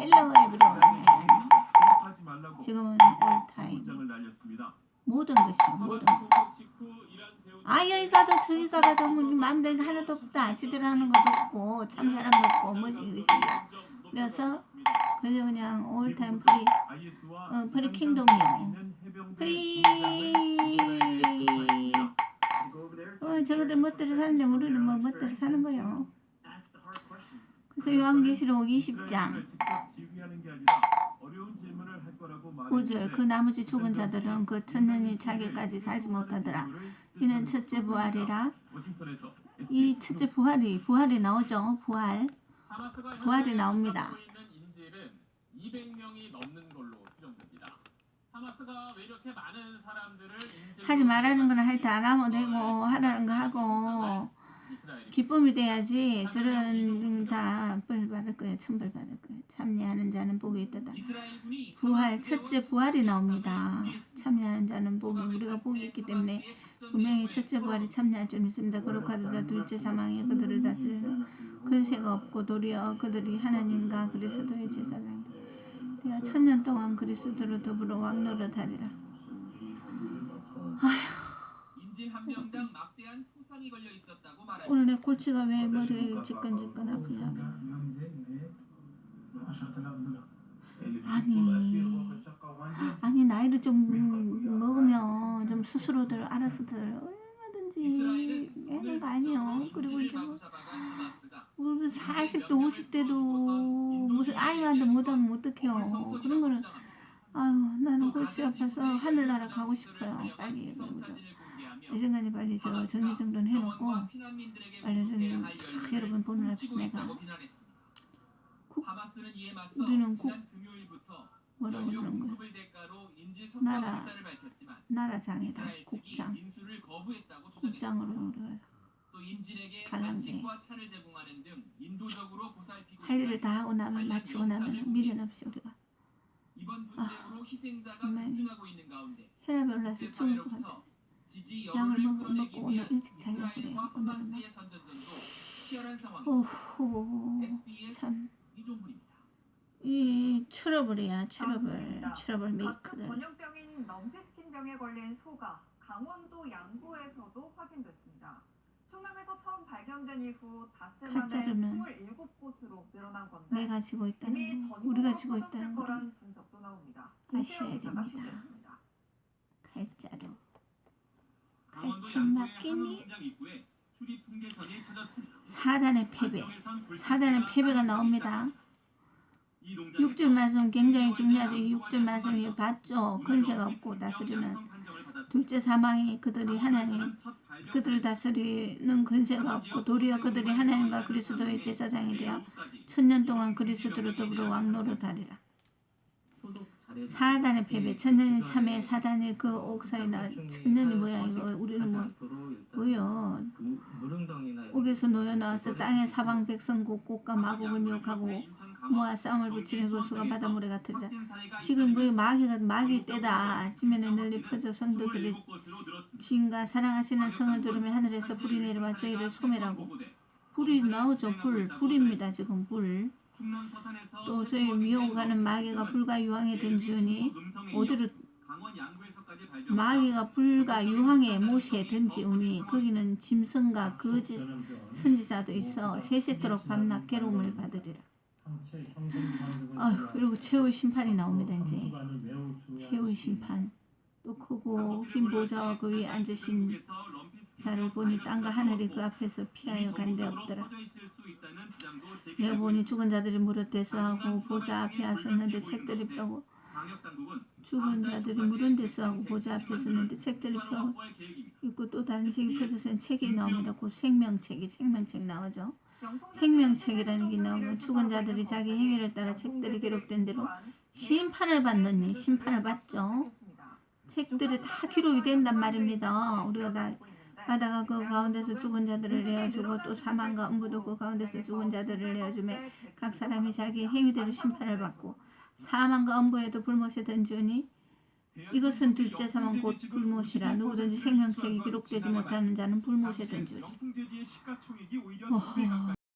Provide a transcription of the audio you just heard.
헬로 에브리원 지금은 올타임. 모든 것이 모든 것. 아 여기 가도 저기 가봐도 뭐 마음대로 하나도 없다 지들 하는 것도 없고 참 사람도 없고 뭐지 이것이 그래서 그저 그냥 올타임 프리 어, 프리 킹덤이요 프리 어 저거들 멋대로 사는데 우리는 뭐 멋대로 사는 거요 그래서 요한계시록 20장 5절 그 나머지 죽은 자들은 그 천년이 자기까지 살지 못하더라 이는 첫째 부활이라 이 첫째 부활이 부활이 나오죠 부활 부활이 나옵니다. 인질은 200명이 넘는 걸로 추정됩니다. 하마스가 왜 이렇게 많은 사람들을 인질로 하지 말라는 거는 하여튼 안 하면 되고 하라는 거 하고 기쁨이 돼야지 저런 다벌 받을 거예요. 천벌 받을 거예요. 참여하는 자는 복이 있다. 부활 첫째 부활이 나옵니다. 참여하는 자는 복이 우리가 복이 있기 때문에 분명히 첫째 부활이 참여할 줄 믿습니다. 그렇고 하도다 둘째 사망에 그들을 다스리는 근세가 없고 도리어 그들이 하나님과 그리스도의 제사장이다. 되어 천년 동안 그리스도로 더불어 왕노릇하리라. 인질 오늘 내 골치가 왜 머리 지끈지끈 아프냐? 아니. 아니 나이를 좀 먹으면 좀 스스로들 알아서들 얼마든지 해는 거 아니에요. 그리고 이제 우리 40대 50대도 무슨 아이만도 못하면 어떡해요. 그런 거는 아유 나는 골치 아파서 하늘나라 가고 싶어요. 빨리 그죠 이 생각이 빨리 저 정리정돈 해놓고 빨리 탁 여러분 보는 앞에서 내가 국- 우리는 국- 뭐라고 그러는 거야 나라. 나라장이다 국장. 국장으로 갈란데. 보살피고 할 일을 다 하고 나면 마치고 나면 미련 없이 우리가 이번 분쟁으로 희생자가 정말 급증하고 있는 가운데 혈압이 올라서 죽을 것 같아 국제사회로부터 지지 약을 여론을 먹- 끌어내기 먹고 오늘 일찍 자려고 그래요. 오늘은. 오호 참. 이 트러블이야 트러블. 트러블 메이크들 전염병인 럼피스킨병에 걸린 소가 강원도 양구에서도 확인됐습니다. 충남에서 처음 발견된 이후 닷새 만에 가짜로는 27곳으로 늘어난 건데 내가 지고 이미 있다는 거 전국으로 우리가 지고 퍼졌을 있다는 거를 거란 분석도 나옵니다. 아셔야 됩니다. 취재했습니다. 칼자루 통계선이 찾았습니다. 사단의 패배 사단의 패배가. 나옵니다 이 농장에서 6줄 말씀 굉장히 중요하죠 이 6줄 말씀이 봤죠 근세가 없고 다스리는 둘째 사망이 그들이 하나님 그들을 다스리는 근세가 없고 도리어 그들이 하나님과 그리스도의 제사장이 되어 천년 동안 그리스도로 더불어 왕노릇하리라 사단의 패배 천년이 참에 사단이 그 옥사에 나 천년이 뭐야 이거 우리는 뭐 뭐요? 옥에서 놓여 나와서 땅의 사방 백성국 꽃과 마곡을 미혹하고 모아 싸움을 붙이는 그 수가 바닷물에 같으리라. 지금 뭐 마귀가 마귀 때다. 아침에는 널리 퍼져 성도들이 진과 사랑하시는 성을 들으며 하늘에서 불이 내려와 저희를 소멸하고 불이 나오죠. 불 불입니다 지금 불 또 저희 미혹하는 마귀가 불과 유황에 던지우니 어디로 마귀가 불과 유황에 못에 던지우니 거기는 짐승과 거짓 선지자도 있어 세세토록 밤낮 괴로움을 받으리라. 아휴 그리고 최후의 심판이 나옵니다 이제. 최후의 심판. 또 크고 흰 보좌와 그 위에 앉으신 자를 보니 땅과 하늘이 그 앞에서 피하여 간데 없더라 내가 보니 죽은 자들이 무릇 대수하고 보좌 앞에 섰는데 책들이 펴고 죽은 자들이 무른 대수하고 보좌 앞에 섰는데 책들이 펴고 있고 또 다른 책이 펴져서 책이 나옵니다. 그 생명책이 생명책 나오죠. 생명책이라는 게 나오고 죽은 자들이 자기 행위를 따라 책들이 기록된 대로 심판을 받느니 심판을 받죠. 책들이 다 기록이 된단 말입니다. 우리가 다 하다가 그 가운데서 죽은 자들을 내어주고 또 사망과 음부도 그 가운데서 죽은 자들을 내어주며 각 사람이 자기 행위대로 심판을 받고 사망과 음부에도 불못에 던지니 이것은 둘째 사망 곧 불못이라 누구든지 생명책이 기록되지 못하는 자는 불못에 던지리 어허